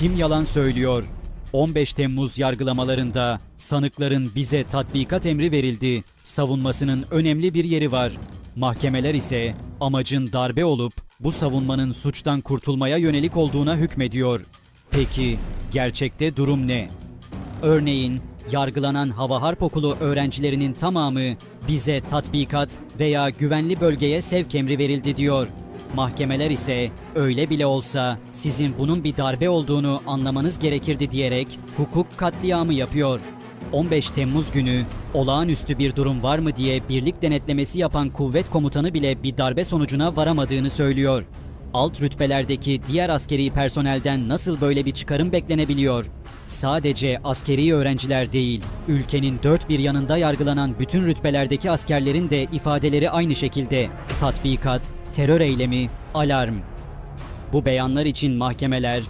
Kim yalan söylüyor? 15 Temmuz yargılamalarında sanıkların bize tatbikat emri verildi. Savunmasının önemli bir yeri var. Mahkemeler ise amacın darbe olup bu savunmanın suçtan kurtulmaya yönelik olduğuna hükmediyor. Peki gerçekte durum ne? Örneğin yargılanan Hava Harp Okulu öğrencilerinin tamamı bize tatbikat veya güvenli bölgeye sevk emri verildi diyor. Mahkemeler ise öyle bile olsa sizin bunun bir darbe olduğunu anlamanız gerekirdi diyerek hukuk katliamı yapıyor. 15 Temmuz günü olağanüstü bir durum var mı diye birlik denetlemesi yapan kuvvet komutanı bile bir darbe sonucuna varamadığını söylüyor. Alt rütbelerdeki diğer askeri personelden nasıl böyle bir çıkarım beklenebiliyor? Sadece askeri öğrenciler değil, ülkenin dört bir yanında yargılanan bütün rütbelerdeki askerlerin de ifadeleri aynı şekilde. Tatbikat, terör eylemi, alarm. Bu beyanlar için mahkemeler,